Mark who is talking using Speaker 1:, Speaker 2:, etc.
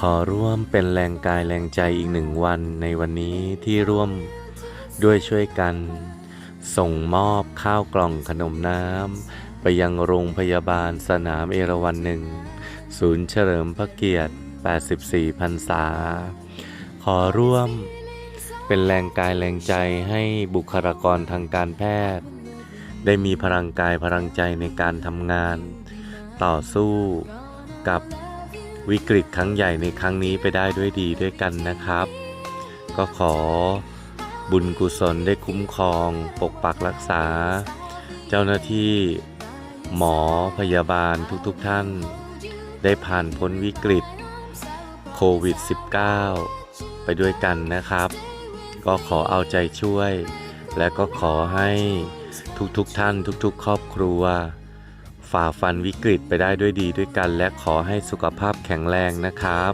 Speaker 1: ขอร่วมเป็นแรงกายแรงใจอีกหนึ่งวันในวันนี้ที่ร่วมด้วยช่วยกัน ส่งมอบข้าวกล่องขนมน้ำ ไปยังโรงพยาบาลสนามเอราวันหนึ่ง ศูนย์เฉลิมพระเกียรติ 84พรรษา ขอร่วมเป็นแรงกายแรงใจให้บุคลากรทางการแพทย์ ได้มีพลังกายพลังใจในการทำงาน ต่อสู้กับ วิกฤตครั้งใหญ่ในครั้งนี้ไปได้ด้วยดีด้วยกันนะครับ ก็ขอบุญกุศลได้คุ้มครอง ปกปักรักษา เจ้าหน้าที่หมอพยาบาลทุกๆทท่าน ได้ผ่านพ้นวิกฤตโควิด -19 ไปด้วยกันนะครับ ก็ขอเอาใจช่วย และก็ขอให้ทุกๆทท่านทุกๆ ครอบครัว ฝ่าฟันวิกฤตไปได้ด้วยดีด้วยกัน และขอให้สุขภาพแข็งแรงนะครับ